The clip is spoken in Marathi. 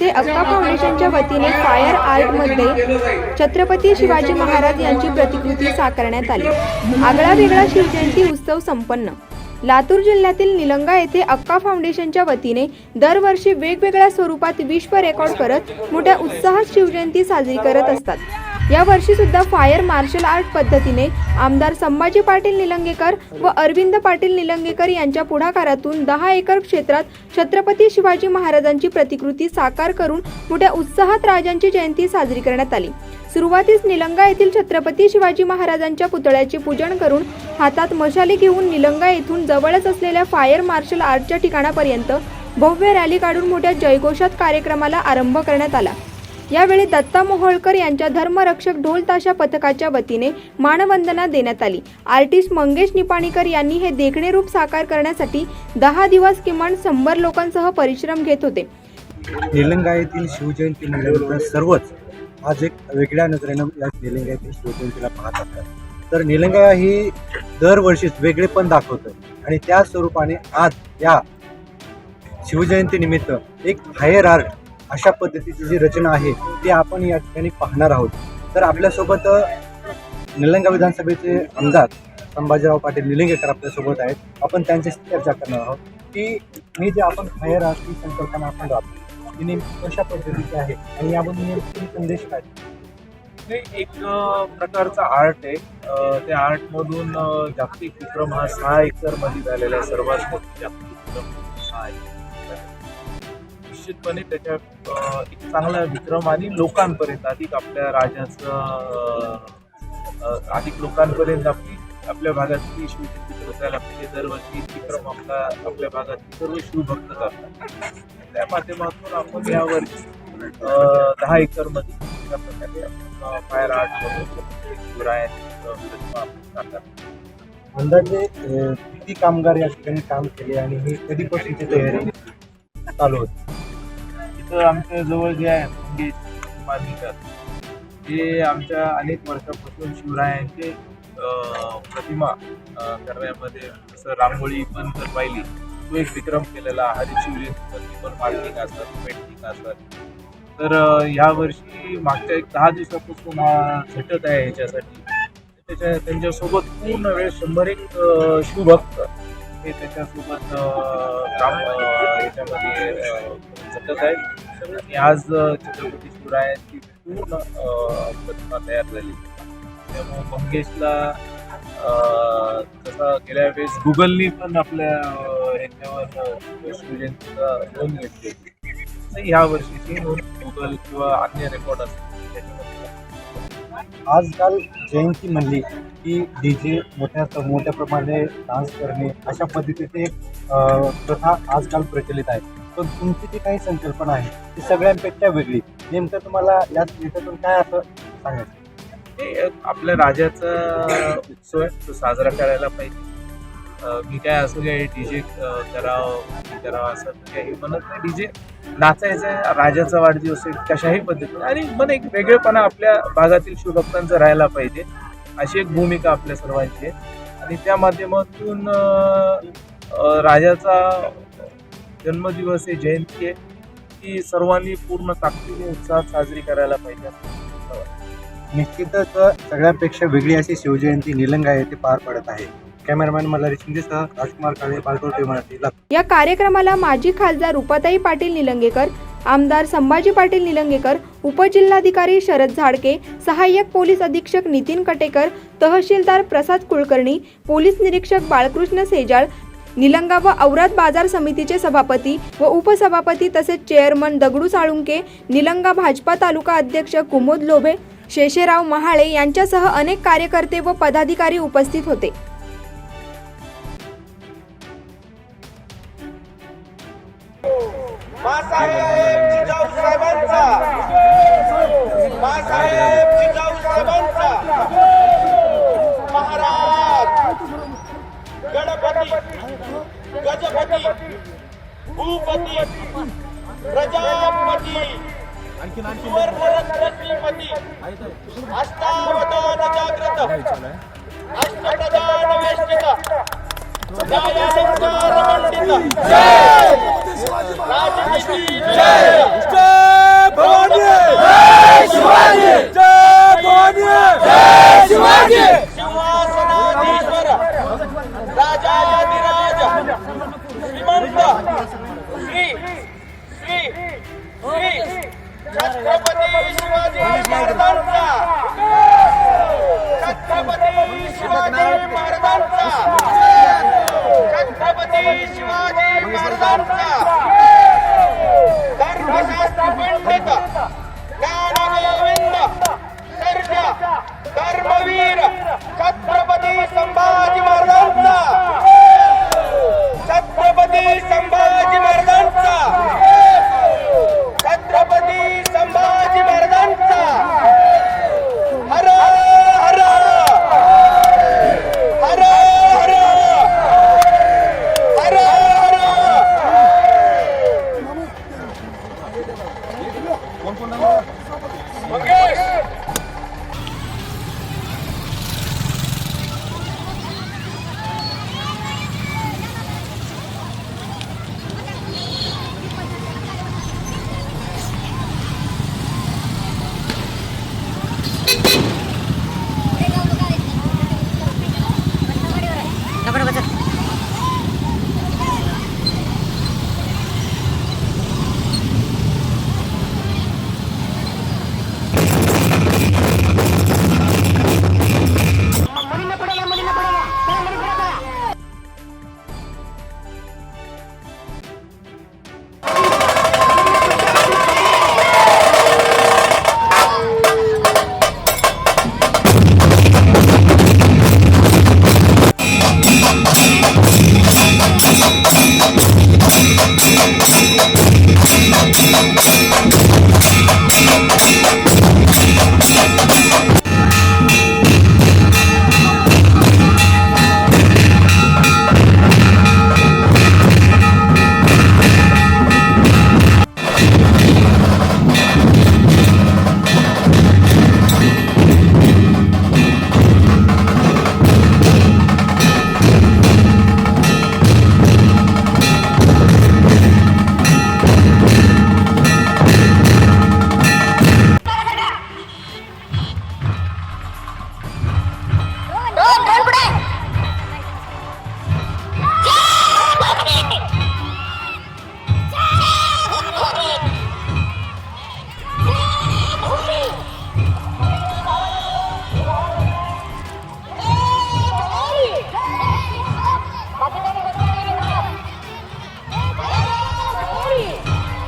ते अक्का फाउंडेशनच्या वतीने फायर आर्टमध्ये छत्रपती शिवाजी महाराज यांची प्रतिकृती साकारण्यात आली. आगळा वेगळा शिवजयंती उत्सव संपन्न. लातूर जिल्ह्यातील निलंगा येथे अक्का फाउंडेशनच्या वतीने दरवर्षी वेगवेगळ्या स्वरूपात विश्व रेकॉर्ड करत मोठ्या उत्साहात शिवजयंती साजरी करत असतात. या वर्षी सुद्धा फायर मार्शल आर्ट पद्धतीने आमदार संभाजी पाटील निलंगेकर व अरविंद पाटील निलंगेकर यांच्या पुढाकारातून दहा एकर क्षेत्रात छत्रपती शिवाजी महाराजांची प्रतिकृती साकार करून मोठ्या उत्साहात राजांची जयंती साजरी करण्यात आली. सुरुवातीस निलंगा येथील छत्रपती शिवाजी महाराजांच्या पुतळ्याचे पूजन करून हातात मशाली घेऊन निलंगा येथून जवळच असलेल्या फायर मार्शल आर्टच्या ठिकाणापर्यंत भव्य रॅली काढून मोठ्या जयघोषात कार्यक्रमाला आरंभ करण्यात आला. यावेळी दत्ता मोहोळकर यांच्या धर्मरक्षक ढोल ताशा पथकाच्या वतीने मानवंदना देण्यात आली. आर्टिस्ट मंगेश निपाणीकर यांनी हे देखणे रूप साकार करण्यासाठी दहा दिवस किमान शंभर लोकांसह परिश्रम घेत होते. निलंगा येथील शिवजयंती म्हटल्यानंतर सर्वच आज एक वेगळ्या नजरेनं या निलंगा येथील शिवजयंतीला पाहत असतात. तर निलंगा ही दरवर्षीच वेगळेपण दाखवतं आणि त्या स्वरूपाने आज या शिवजयंती निमित्त एक हायर आर्ट अशा पद्धतीची जी रचना आहे ती आपण या ठिकाणी पाहणार आहोत. तर आपल्यासोबत निलंगा विधानसभेचे आमदार संभाजीराव पाटील निलंगेकर आपल्यासोबत आहेत. आपण त्यांच्याशी चर्चा करणार आहोत. की हे जे आपण हायर आहात ती संकल्पना आपण राहतो. ती नेमकी कशा पद्धतीची आहे आणि याबद्दल नेमकी संदेश काय? हे एक प्रकारचं प्रकारचा आर्ट आहे. त्या आर्टमधून जागतिक विक्रम हा सहा एकरमध्ये झालेला आहे. सर्वात मोठी जागतिक विक्रम. निश्चितपणे त्याच्या एक चांगला विक्रम आणि लोकांपर्यंत अधिक आपल्या राजाचं अधिक लोकांपर्यंत आपली आपल्या भागातली शिवशक्ती पोहोचायला पाहिजे दरवर्षी विक्रम आपला आपल्या भागातले सर्व शिवभक्त करतात. त्या माध्यमातून आपण यावर्षी दहा एकरमध्ये अशा प्रकारे फायर आर्ट करून शिवरायांची प्रतिमा आपण अंदाजे किती कामगार या ठिकाणी काम केले आणि हे कधीपासूनची तयारी चालू होती? तर आमच्या जवळ जे आहे म्हणजे मानिकर ते आमच्या अनेक वर्षापासून शिवरायांचे प्रतिमा करण्यामध्ये जसं रांगोळी पण जर पाहिली तो एक विक्रम केलेला हरी पण मार्किंग असतात पेंटिंग असतात. तर ह्या वर्षी मागच्या एक दहा दिवसापासून हा झटत आहे ह्याच्यासाठी त्याच्या त्यांच्यासोबत पूर्ण वेळ शंभर एक शिवभक्त हे त्याच्यासोबत काम याच्यामध्ये अ, आहे. आहेत आणि आज छत्रपती शिवरायांची पूर्ण प्रतिमा तयार झाली. त्यामुळे मंगेशला तसं जसा गेल्या वेळेस गुगलनी पण आपल्या ह्याच्यावर शिवजयंतीचा नोंद घेतली होती. ह्या वर्षीची नोंद गुगल किंवा अन्य रेकॉर्ड असतील त्याच्यामध्ये आजकाल जयंती म्हणली की डी जे मोठ्या मोठ्या प्रमाणे डान्स करणे अशा पद्धतीचे एक प्रथा आजकाल प्रचलित आहे. पण तुमची जी काही संकल्पना आहे ती सगळ्यांपेक्षा वेगळी. नेमकं तुम्हाला या याच्यातून काय असं सांगायचं? आपल्या राजाचा उत्सव आहे तो साजरा करायला पाहिजे. मी काय असं डी डीजे करावं करावं असं काही म्हणत नाही. डीजे नाचायचं आहे राजाचा वाढदिवस आहे कशाही पद्धतीने. आणि मन एक वेगळेपणा आपल्या भागातील शिवभक्तांचं राहायला पाहिजे. अशी एक भूमिका आपल्या सर्वांची आहे. आणि त्या माध्यमातून राजाचा जन्मदिवस आहे जयंती आहे ती सर्वांनी पूर्ण ताकदीने उत्साहात साजरी करायला पाहिजे निश्चितच सगळ्यांपेक्षा वेगळी अशी शिवजयंती निलंगा येथे पार पडत आहे. कॅमेरामॅन मल्हारी शिंदेसह राजकुमार काळे बालकोटे मराठी या कार्यक्रमाला माजी खासदार रुपाताई पाटील निलंगेकर आमदार संभाजी पाटील निलंगेकर उपजिल्हाधिकारी शरद झाडके सहाय्यक पोलीस अधीक्षक नितीन कटेकर तहसीलदार प्रसाद कुलकर्णी पोलीस निरीक्षक बाळकृष्ण सेजाळ निलंगा व औरात बाजार समितीचे सभापती व उपसभापती तसेच चेअरमन दगडू साळुंके निलंगा भाजपा तालुका अध्यक्ष कुमोद लोभे शेषेराव महाळे यांच्यासह अनेक कार्यकर्ते व पदाधिकारी उपस्थित होते. गजपती भूपती प्रजापती सुवर्णरत्न श्रीमती अष्टावधान जागृत अष्टप्रधान वेष्टित न्यायालंकार मंडित राजनीती जय! छत्रपती शिवाजी महाराजांचा. छत्रपती शिवाजी महाराजांचा. छत्रपती शिवाजी महाराजांचा. धर्मशास्त्र पंडित ज्ञानगोविंद सर्जा धर्मवीर छत्रपती संभाजी महाराजांचा. কোন কোন নাম্বার